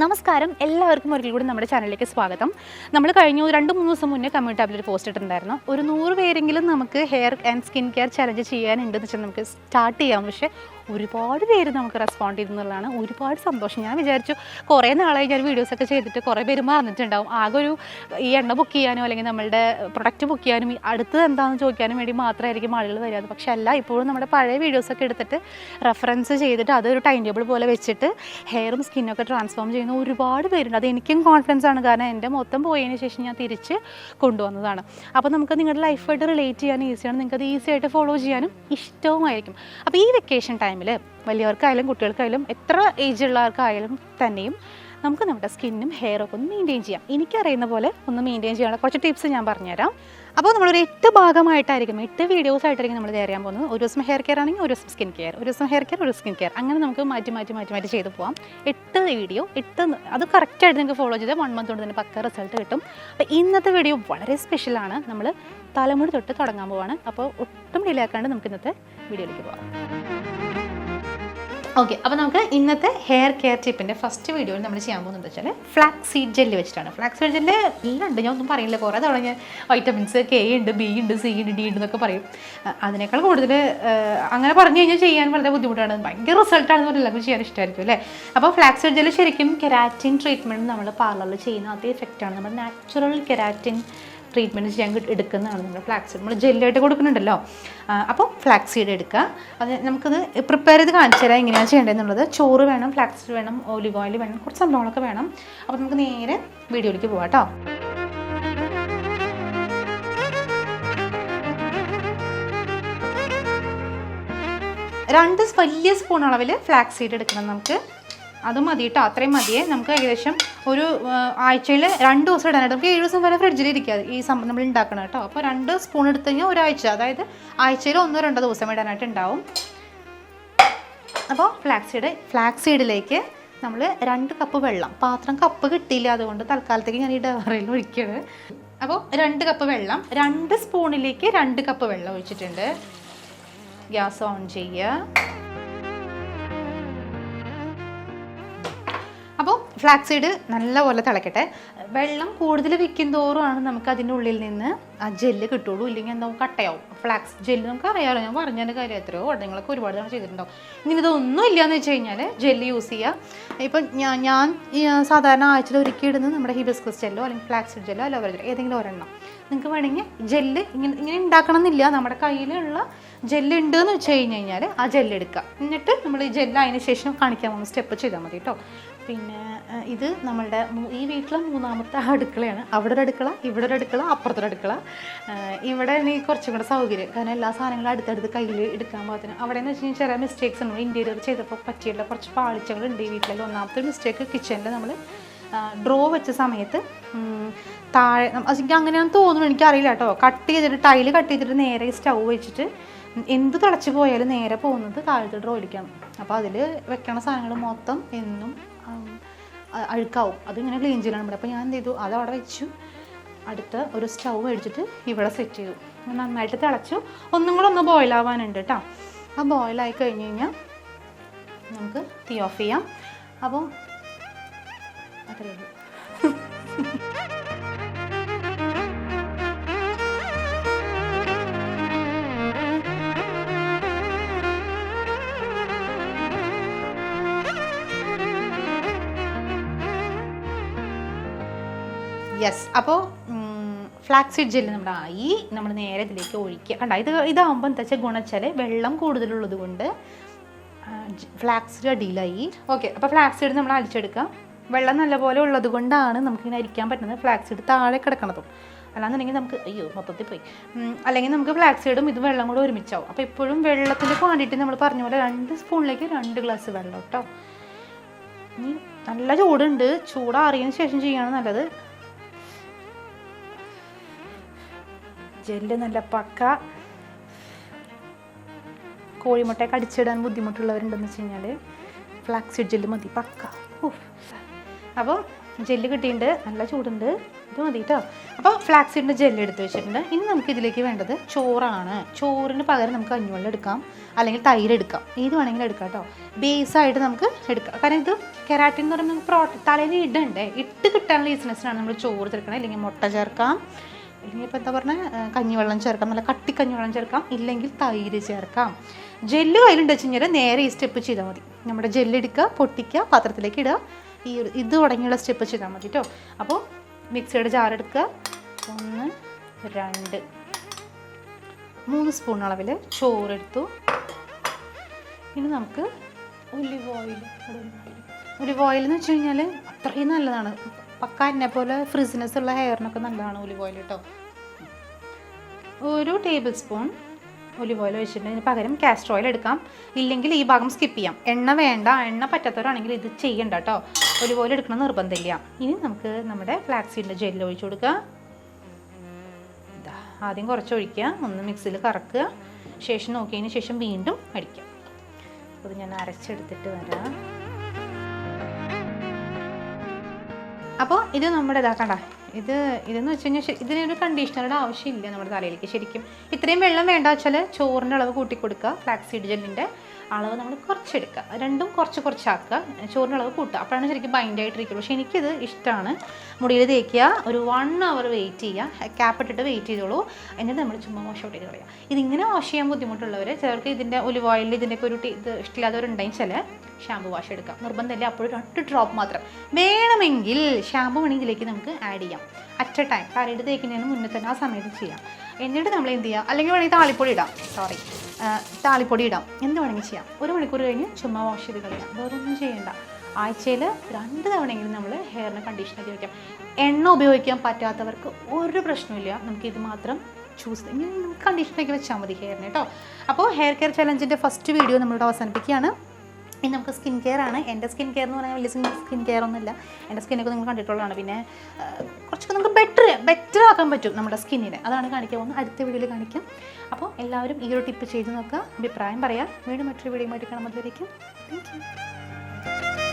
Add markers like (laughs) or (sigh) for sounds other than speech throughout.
നമസ്കാരം. എല്ലാവർക്കും ഒരിക്കൽ കൂടി നമ്മുടെ ചാനലിലേക്ക് സ്വാഗതം. നമ്മൾ കഴിഞ്ഞ രണ്ട് മൂന്ന് ദിവസം മുന്നേ കമ്മ്യൂണിറ്റി ടാബിൽ ഒരു പോസ്റ്റ് ഇട്ടിട്ടുണ്ടായിരുന്നു. ഒരു നൂറ് പേരെങ്കിലും നമുക്ക് hair and skin care challenge ചെയ്യാനുണ്ടെന്ന് വെച്ചാൽ നമുക്ക് സ്റ്റാർട്ട് ചെയ്യാം. പക്ഷേ ഒരുപാട് പേര് നമുക്ക് റെസ്പോണ്ട് ചെയ്തെന്നുള്ളതാണ് ഒരുപാട് സന്തോഷം. ഞാൻ വിചാരിച്ചു കുറേ നാളായി ഞാൻ വീഡിയോസൊക്കെ ചെയ്തിട്ട് കുറേ പേര് മറന്നിട്ടുണ്ടാവും. ആകെ ഒരു ഈ എണ്ണ ബുക്ക് ചെയ്യാനോ അല്ലെങ്കിൽ നമ്മളുടെ പ്രൊഡക്റ്റ് ബുക്ക് ചെയ്യാനും അടുത്തത് എന്താണെന്ന് ചോദിക്കാനും വേണ്ടി മാത്രമായിരിക്കും ആളുകൾ വരിക. പക്ഷേ അല്ല ഇപ്പോഴും നമ്മുടെ പഴയ വീഡിയോസൊക്കെ എടുത്തിട്ട് റെഫറൻസ് ചെയ്തിട്ട് അതൊരു ടൈം ടേബിൾ പോലെ വെച്ചിട്ട് ഹെയറും സ്കിന്നൊക്കെ ട്രാൻസ്ഫോം ചെയ്യുന്ന ഒരുപാട് പേരുണ്ട്. അത് എനിക്കും കോൺഫിഡൻസ് ആണ്. കാരണം എന്റെ മൊത്തം പോയതിന് ശേഷം ഞാൻ തിരിച്ച് കൊണ്ടുവന്നതാണ്. അപ്പോൾ നമുക്ക് നിങ്ങളുടെ ലൈഫായിട്ട് റിലേറ്റ് ചെയ്യാൻ ഈസിയാണ് നിങ്ങൾക്ക് അത് ഈസി ആയിട്ട് ഫോളോ ചെയ്യാനും ഇഷ്ടവുമായിരിക്കും. അപ്പോൾ ഈ വെക്കേഷൻ ടൈമിൽ വലിയവർക്കായാലും കുട്ടികൾക്കായാലും എത്ര ഏജ് ഉള്ളവർക്കായാലും തന്നെയും നമുക്ക് നമ്മുടെ സ്കിന്നും ഹെയറൊക്കെ ഒന്ന് മെയിന്റെയിൻ ചെയ്യാം. എനിക്കറിയുന്ന പോലെ ഒന്ന് മെയിന്റെയിൻ ചെയ്യാനുള്ള കുറച്ച് ടിപ്സ് ഞാൻ പറഞ്ഞുതരാം. അപ്പോൾ നമ്മളൊരു എട്ട് ഭാഗമായിട്ടായിരിക്കും എട്ട് വീഡിയോസ് ആയിട്ടായിരിക്കും നമ്മൾ ചെയ്യാൻ പോകുന്നത്. ഒരു ദിവസം ഹെയർ കെയർ ആണെങ്കിൽ ഒരു ദിവസം സ്കിൻ കെയർ ഒരു ദിവസം ഹെയർ കെയർ ഒരു സ്കിൻ കെയർ അങ്ങനെ നമുക്ക് മാറ്റി മാറ്റി മാറ്റി മാറ്റി ചെയ്തു പോകാം എട്ട് വീഡിയോ എട്ട് അത് കറക്റ്റായിട്ട് നിങ്ങൾക്ക് ഫോളോ ചെയ്താൽ വൺ മന്ത് കൊണ്ട് തന്നെ പക്ക റിസൾട്ട് കിട്ടും. അപ്പോൾ ഇന്നത്തെ വീഡിയോ വളരെ സ്പെഷ്യലാണ് നമ്മൾ തലമുടി തൊട്ട് തുടങ്ങാൻ പോവാണ്. അപ്പോൾ ഒട്ടും ഡിലേ ആക്കാണ്ട് നമുക്ക് ഇന്നത്തെ വീഡിയോയിലേക്ക് പോകാം ഓക്കെ അപ്പോൾ നമുക്ക് ഇന്നത്തെ ഹെയർ കെയർ ടിപ്പിന്റെ ഫസ്റ്റ് വീഡിയോയിൽ നമ്മൾ ചെയ്യാൻ പോകുന്നത് വെച്ചാൽ ഫ്ലാക്സ് സീഡ് ജെല്ല് വെച്ചിട്ടാണ്. ഫ്ലാക്സ് സീഡ് ജെല്ല് എല്ലാം ഉണ്ട് ഞാൻ ഒന്നും പറയില്ല. കുറേ ഞാൻ വൈറ്റമിൻസ് കെ ഉണ്ട് ബി ഉണ്ട് സി ഉണ്ട് ഡി ഉണ്ട് എന്നൊക്കെ പറയും. അതിനേക്കാൾ കൂടുതൽ അങ്ങനെ പറഞ്ഞു കഴിഞ്ഞാൽ ചെയ്യാൻ വളരെ ബുദ്ധിമുട്ടാണ്. ഭയങ്കര റിസൾട്ടാണെന്ന് പറഞ്ഞാൽ എല്ലാവർക്കും ചെയ്യാൻ ഇഷ്ടമായിരിക്കും അല്ലേ? അപ്പോൾ ഫ്ലാക്സ് സീഡ് ജെല്ല് ശരിക്കും കെരാറ്റിൻ ട്രീറ്റ്മെന്റ് നമ്മൾ പാർലറിൽ ചെയ്യുന്ന അതേ എഫക്റ്റാണ് നമ്മുടെ നാച്ചുറൽ കെരാറ്റിൻ ട്രീറ്റ്മെന്റ് ചെയ്യാൻ എടുക്കുന്നതാണ് നമ്മൾ ഫ്ലാക്സീഡ് നമ്മൾ ജെല്ലായിട്ട് കൊടുക്കുന്നുണ്ടല്ലോ. അപ്പോൾ ഫ്ലാക്സീഡ് സീഡ് എടുക്കുക. അത് നമുക്കത് പ്രിപ്പയർ ചെയ്ത് കാണിച്ചു തരാം എങ്ങനെയാണ് ചെയ്യേണ്ടതെന്നുള്ളത്. ചോറ് വേണം ഫ്ലാക്സീഡ് വേണം ഓലിവ് ഓയിൽ വേണം കുറച്ച് സംഭവങ്ങളൊക്കെ വേണം. അപ്പോൾ നമുക്ക് നേരെ വീഡിയോയിലേക്ക് പോകാം കേട്ടോ. രണ്ട് വലിയ സ്പൂൺ അളവിൽ ഫ്ലാക്സ് സീഡ് എടുക്കണം നമുക്ക്. അത് മതി കേട്ടോ അത്രയും മതിയേ? നമുക്ക് ഏകദേശം ഒരു ആഴ്ചയിൽ രണ്ട് ദിവസം ഇടാനായിട്ട്. നമുക്ക് ഏഴ് ദിവസം വരെ ഫ്രിഡ്ജിൽ ഇരിക്കുക ഈ സംഭവം നമ്മൾ ഉണ്ടാക്കണം കേട്ടോ. അപ്പോൾ രണ്ട് സ്പൂൺ എടുത്തു കഴിഞ്ഞാൽ ഒരാഴ്ച. അതായത് ആഴ്ചയിൽ ഒന്നോ രണ്ടോ ദിവസം ഇടാനായിട്ട് ഉണ്ടാവും അപ്പോൾ ഫ്ലാക്സ് സീഡ് ഫ്ലാക്സ് സീഡിലേക്ക് നമ്മൾ രണ്ട് കപ്പ് വെള്ളം. പാത്രം കപ്പ് കിട്ടിയില്ല അതുകൊണ്ട് തൽക്കാലത്തേക്ക് ഞാൻ ഈ ഡവറയിൽ ഒഴിക്കുന്നത് അപ്പോൾ രണ്ട് കപ്പ് വെള്ളം രണ്ട് സ്പൂണിലേക്ക് രണ്ട് കപ്പ് വെള്ളം ഒഴിച്ചിട്ടുണ്ട്. ഗ്യാസ് ഓൺ ചെയ്യുക. അപ്പോൾ ഫ്ലാക്സ് സീഡ് നല്ലപോലെ തിളക്കട്ടെ. വെള്ളം കൂടുതൽ വെക്കും തോറുമാണ് നമുക്ക് അതിന്റെ ഉള്ളിൽ നിന്ന് ആ ജെല്ല് കിട്ടുള്ളൂ. ഇല്ലെങ്കിൽ എന്താ കട്ടയാവും. ഫ്ലാക്സ് ജെല്ല് നമുക്ക് അറിയാമല്ലോ ഞാൻ പറഞ്ഞതിന്റെ കാര്യം എത്രയോ വട്ടങ്ങളൊക്കെ ഒരുപാട് തവണ ചെയ്തിട്ടുണ്ടാവും. ഇനി ഇതൊന്നും ഇല്ലയെന്ന് വെച്ച് കഴിഞ്ഞാൽ ജെല്ല് യൂസ് ചെയ്യുക ഇപ്പം ഞാൻ ഞാൻ സാധാരണ ആഴ്ചയിൽ ഒരുക്കി ഇടുന്നത് നമ്മുടെ ഹിബിസ്കസ് ജെല്ലോ അല്ലെങ്കിൽ ഫ്ലാക്സ് ജെല്ലോ അലോവേര ജെല്ലോ ഏതെങ്കിലും ഒരെണ്ണം. നിങ്ങൾക്ക് വേണമെങ്കിൽ ജെല്ല് ഇങ്ങനെ ഇങ്ങനെ ഉണ്ടാക്കണം എന്നില്ല നമ്മുടെ കയ്യിലുള്ള ജെല്ല് ഉണ്ട് എന്ന് വെച്ച് കഴിഞ്ഞ് കഴിഞ്ഞാൽ ആ ജെല്ല് എടുക്കുക. എന്നിട്ട് നമ്മൾ ഈ ജെല്ല് അതിന് ശേഷം കാണിക്കാൻ പോകുന്ന സ്റ്റെപ്പ് ചെയ്താൽ മതി കേട്ടോ. പിന്നെ ഇത് നമ്മളുടെ ഈ വീട്ടിലെ മൂന്നാമത്തെ അടുക്കളയാണ്. അവിടെ ഒരു അടുക്കള ഇവിടെ ഒരു അടുക്കള അപ്പുറത്തൊരു അടുക്കള. ഇവിടെ എനിക്ക് കുറച്ചും കൂടെ സൗകര്യം. കാരണം എല്ലാ സാധനങ്ങളും അടുത്തടുത്ത് കയ്യിൽ എടുക്കാൻ പാകത്തിന്. അവിടെ എന്ന് വെച്ച് കഴിഞ്ഞാൽ ചെറിയ മിസ്റ്റേക്സ് ഉണ്ട്. ഇന്റീരിയർ ചെയ്തപ്പോൾ പറ്റിയുള്ള കുറച്ച് പാളിച്ചകളുണ്ട് ഈ വീട്ടിലെ ഒന്നാമത്തെ മിസ്റ്റേക്ക് കിച്ചണിൽ നമ്മൾ ഡ്രോ വെച്ച സമയത്ത് താഴെ എനിക്ക് അങ്ങനെയാണെന്ന് തോന്നുന്നു. എനിക്കറിയില്ല കേട്ടോ. കട്ട് ചെയ്തിട്ട് ടൈൽ കട്ട് ചെയ്തിട്ട് നേരെ സ്റ്റൗ വെച്ചിട്ട് എന്ത് തിളച്ച് പോയാലും നേരെ പോകുന്നത് താഴത്തെ ഡ്രോയിലേക്കാണ് അപ്പോൾ അതിൽ വെക്കണ സാധനങ്ങൾ മൊത്തം എന്നും അഴുക്കാവും. അതിങ്ങനെ ക്ലീൻ ചെയ്യലാണ് ഇവിടെ. അപ്പോൾ ഞാൻ എന്ത് ചെയ്തു അത് അവിടെ വെച്ചു. അടുത്ത ഒരു സ്റ്റൗ മേടിച്ചിട്ട് ഇവിടെ സെറ്റ് ചെയ്തു. നന്നായിട്ട് തിളച്ചു. ഒന്നും കൂടെ ഒന്ന് ബോയിലാവാനുണ്ട് കേട്ടോ ആ ബോയിലായി കഴിഞ്ഞ് കഴിഞ്ഞാൽ നമുക്ക് തീ ഓഫ് ചെയ്യാം. അപ്പോൾ അത്രയേ ഉള്ളൂ. (laughs) യെസ് അപ്പോൾ ഫ്ലാക്സിഡ് സീഡ് ജെല്ല് നമ്മുടെ ആയി നമ്മൾ നേരെ ഇതിലേക്ക് ഒഴിക്കുക. കണ്ട ഇത് ഇതാകുമ്പോൾ എന്താ വെച്ചാൽ ഗുണച്ചാൽ വെള്ളം കൂടുതലുള്ളത് കൊണ്ട് ഫ്ലാക്സ് അടിയിലായി. ഓക്കെ അപ്പോൾ ഫ്ലാക്സിഡ് സീഡ് നമ്മൾ അടിച്ചെടുക്കാം വെള്ളം നല്ലപോലെ ഉള്ളത് കൊണ്ടാണ് നമുക്കിങ്ങനെ അരിക്കാൻ പറ്റുന്നത് ഫ്ലാക്സിഡ് സീഡ് താഴെ കിടക്കണതും. അല്ലാന്നുണ്ടെങ്കിൽ നമുക്ക് അയ്യോ മൊത്തത്തിൽ പോയി. അല്ലെങ്കിൽ നമുക്ക് ഫ്ലാക്സ് സീഡും ഇത് വെള്ളം കൂടെ ഒരുമിച്ചാവും. അപ്പോൾ ഇപ്പോഴും വെള്ളത്തിന്റെ ക്വാണ്ടിറ്റി നമ്മൾ പറഞ്ഞ പോലെ രണ്ട് സ്പൂണിലേക്ക് രണ്ട് ഗ്ലാസ് വെള്ളം കേട്ടോ. നല്ല ചൂടുണ്ട്. ചൂടാറിയതിന് ശേഷം ചെയ്യാണ് നല്ലത് ജെല്ല് നല്ല പക്ക. കോഴിമുട്ടയൊക്കെ അടിച്ചിടാൻ ബുദ്ധിമുട്ടുള്ളവരുണ്ടെന്ന് വെച്ച് കഴിഞ്ഞാൽ ഫ്ലാക്സിഡ് ജെല്ല് മതി പക്ക. അപ്പോൾ ജെല്ല് കിട്ടിയിട്ടുണ്ട് നല്ല ചൂടുണ്ട്. ഇത് മതി കേട്ടോ അപ്പോൾ ഫ്ലാക്സിഡിന്റെ ജെല്ല് എടുത്ത് വെച്ചിട്ടുണ്ട്. ഇനി നമുക്ക് ഇതിലേക്ക് വേണ്ടത് ചോറാണ്. ചോറിന് പകരം നമുക്ക് കഞ്ഞിവെള്ളം എടുക്കാം. അല്ലെങ്കിൽ തൈര് എടുക്കാം. ഏത് വേണമെങ്കിലും എടുക്കാം കേട്ടോ ബേസായിട്ട് നമുക്ക് എടുക്കാം. കാരണം ഇത് കെരാറ്റിൻ എന്ന് പറയുമ്പോൾ നമുക്ക് പ്രോട്ടീൻ തലയിൽ ഇടണ്ടേ? ഇട്ട് കിട്ടാനുള്ള ഈസിനെസ്സിനാണ് നമ്മൾ ചോറ് ചേർക്കണം. അല്ലെങ്കിൽ മുട്ട ചേർക്കാം. ഇപ്പോൾ എന്താ പറഞ്ഞാൽ കഞ്ഞിവെള്ളം ചേർക്കാം. നല്ല കട്ടി കഞ്ഞിവെള്ളം ചേർക്കാം. ഇല്ലെങ്കിൽ തൈര് ചേർക്കാം. ജെല്ല് കയ്യിലുണ്ട് വെച്ച് കഴിഞ്ഞാൽ നേരെ ഈ സ്റ്റെപ്പ് ചെയ്താൽ മതി. നമ്മുടെ ജെല്ലെടുക്കുക പൊട്ടിക്കുക പാത്രത്തിലേക്ക് ഇടുക. ഈ ഇത് തുടങ്ങിയുള്ള സ്റ്റെപ്പ് ചെയ്താൽ മതി കേട്ടോ അപ്പോൾ മിക്സിയുടെ ജാർ എടുക്കുക. ഒന്ന് രണ്ട്. മൂന്ന് സ്പൂൺ അളവിൽ ചോറെടുത്തു ഇനി നമുക്ക് ഒലിവ് ഓയിൽ ഒലിവ് ഓയിൽ എന്ന് വെച്ച് കഴിഞ്ഞാൽ അത്രയും നല്ലതാണ്. പക്ക എന്നെ പോലെ ഫ്രിസിനെസ് ഉള്ള ഹെയറിനൊക്കെ നല്ലതാണ് ഒലിവ് ഓയിൽ കേട്ടോ ഒരു ടേബിൾ സ്പൂൺ ഒലിവ് ഓയിൽ ഒഴിച്ചിട്ടുണ്ടെങ്കിൽ പകരം കാസ്റ്റർ ഓയിൽ എടുക്കാം. ഇല്ലെങ്കിൽ ഈ ഭാഗം സ്കിപ്പ് ചെയ്യാം. എണ്ണ വേണ്ട. എണ്ണ പറ്റാത്തവരാണെങ്കിൽ ഇത് ചെയ്യണ്ട കേട്ടോ ഒലിവ് ഓയിൽ എടുക്കണം നിർബന്ധമില്ല. ഇനി നമുക്ക് നമ്മുടെ ഫ്ലാക്സീഡിന്റെ ജെല്ല് ഒഴിച്ചു കൊടുക്കുക ആദ്യം കുറച്ച് ഒഴിക്കുക ഒന്ന് മിക്സിയിൽ കറക്കുക. ശേഷം നോക്കിയതിന് ശേഷം വീണ്ടും അടിക്കുക അപ്പോൾ ഞാൻ അരച്ചെടുത്തിട്ട് വരാം. അപ്പോൾ ഇത് നമ്മുടെ ഇതാക്കണ്ട ഇത് ഇതെന്ന് വെച്ച് കഴിഞ്ഞാൽ ഇതിനൊരു കണ്ടീഷണറുടെ ആവശ്യമില്ല നമ്മുടെ തലയിലേക്ക് ശരിക്കും. ഇത്രയും വെള്ളം വേണ്ട വെച്ചാൽ ചോറിന്റെ അളവ് കൂട്ടി കൊടുക്കുക ഫ്ലാക്സീഡ് ജെല്ലിന്റെ അളവ് നമ്മൾ കുറച്ചെടുക്കുക. രണ്ടും കുറച്ച് കുറച്ചാക്കുക ചോറിന്റെ അളവ് കൂട്ടുക. അപ്പോഴാണ് ശരിക്കും ബൈൻഡ് ആയിട്ടിരിക്കുള്ളൂ. പക്ഷേ എനിക്കിത് ഇഷ്ടമാണ് മുടിയിൽ തേക്കുക ഒരു വൺ അവർ വെയിറ്റ് ചെയ്യുക. ക്യാപ്പ് ഇട്ടിട്ട് വെയിറ്റ് ചെയ്തോളൂ. എന്നിട്ട് നമ്മൾ ചുമ്മാ വാഷ് ഔട്ട് ചെയ്ത് കളയുക. ഇതിങ്ങനെ വാഷ് ചെയ്യാൻ ബുദ്ധിമുട്ടുള്ളവർ ചിലർക്ക് ഇതിന്റെ ഒലിവ് ഓയിലിൽ ഇതിന്റെയൊക്കെ ഒരു ഇത് ഇഷ്ടമില്ലാത്തവരുണ്ടെങ്കിൽ ചില ഷാമ്പു വാഷ് എടുക്കാം നിർബന്ധമില്ല. അപ്പോഴും രണ്ട് ഡ്രോപ്പ് മാത്രം. വേണമെങ്കിൽ ഷാമ്പു വേണമെങ്കിൽ ഇതിലേക്ക് നമുക്ക് ആഡ് ചെയ്യാം. അറ്റ് എ ടൈം തലയിട്ട് തേക്കുന്നതിന് മുന്നേ തന്നെ ആ സമയത്ത് ചെയ്യാം. എന്നിട്ട് നമ്മൾ എന്ത് ചെയ്യുക അല്ലെങ്കിൽ വേണമെങ്കിൽ താളിപ്പൊടി ഇടാം. സോറി താളിപ്പൊടി ഇടാം. എന്ത് വേണമെങ്കിൽ ചെയ്യാം. ഒരു മണിക്കൂർ കഴിഞ്ഞ് ചുമ്മാ വാഷ് ചെയ്ത് കളയാം. വേറെ ഒന്നും ചെയ്യണ്ട. ആഴ്ചയിൽ രണ്ട് തവണയെങ്കിലും നമ്മൾ ഹെയറിന് കണ്ടീഷണർ ഉപയോഗിക്കാം എണ്ണ ഉപയോഗിക്കാൻ പറ്റാത്തവർക്ക് ഒരു പ്രശ്നമില്ല നമുക്ക് ഇത് മാത്രം ചൂസ് ഇങ്ങനെ നമുക്ക് കണ്ടീഷണറൊക്കെ വെച്ചാൽ മതി ഹെയറിന് കേട്ടോ അപ്പോൾ ഹെയർ കെയർ ചലഞ്ചിന്റെ ഫസ്റ്റ് വീഡിയോ നമ്മളിവിടെ അവസാനിപ്പിക്കുകയാണ്. ഇനി നമുക്ക് സ്കിൻ കെയർ ആണ്. എന്റെ സ്കിൻ കെയർ എന്ന് പറഞ്ഞാൽ വലിയ സ്കിൻ കെയർ ഒന്നുമില്ല. എന്റെ സ്കിന്നൊക്കെ നിങ്ങൾ കണ്ടിട്ടുള്ളതാണ്. പിന്നെ കുറച്ചൊക്കെ നമുക്ക് ബെറ്റർ ബെറ്റർ ആക്കാൻ പറ്റും നമ്മുടെ സ്കിന്നിനെ അതാണ് കാണിക്കാൻ പോകുന്നത്. അടുത്ത വീഡിയോയിൽ കാണിക്കാം. അപ്പോൾ എല്ലാവരും ഈ ഒരു ടിപ്പ് ചെയ്ത് നോക്കുക. അഭിപ്രായം പറയാം. വീണ്ടും മറ്റൊരു വീഡിയോ ആയിട്ട് പറ്റിയിരിക്കും താങ്ക് യു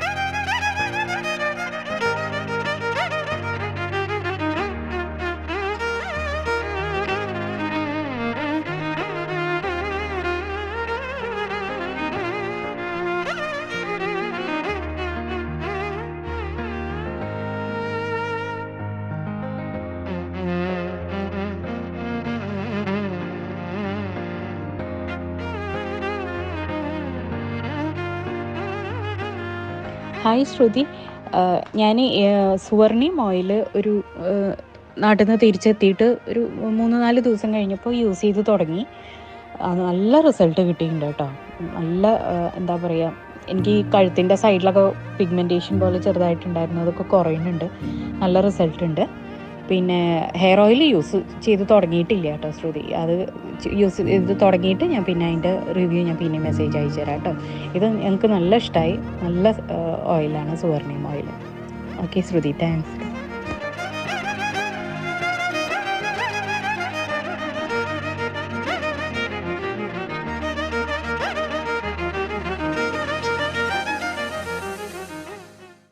ഹായ് ശ്രുതി. ഞാൻ സുവർണി ഓയിൽ ഒരു നാട്ടിൽ നിന്ന് തിരിച്ചെത്തിയിട്ട് ഒരു മൂന്ന് നാല് ദിവസം കഴിഞ്ഞപ്പോൾ യൂസ് ചെയ്ത് തുടങ്ങി. അത് നല്ല റിസൾട്ട് കിട്ടിയിട്ടുണ്ട് കേട്ടോ. നല്ല എന്താ പറയുക എനിക്ക് ഈ കഴുത്തിന്റെ സൈഡിലൊക്കെ പിഗ്മെന്റേഷൻ പോലെ ചെറുതായിട്ടുണ്ടായിരുന്നു അതൊക്കെ കുറയുന്നുണ്ട്. നല്ല റിസൾട്ട് ഉണ്ട്. പിന്നെ ഹെയർ ഓയിൽ യൂസ് ചെയ്ത് തുടങ്ങിയിട്ടില്ല കേട്ടോ ശ്രുതി. അത് യൂസ് ചെയ്ത് തുടങ്ങിയിട്ട് ഞാൻ പിന്നെ അതിന്റെ റിവ്യൂ ഞാൻ പിന്നെ മെസ്സേജ് അയച്ചു തരാം കേട്ടോ. ഇത് ഞങ്ങൾക്ക് നല്ല ഇഷ്ടമായി നല്ല ഓയിലാണ് Suvarniyam oil okay Shruti thanks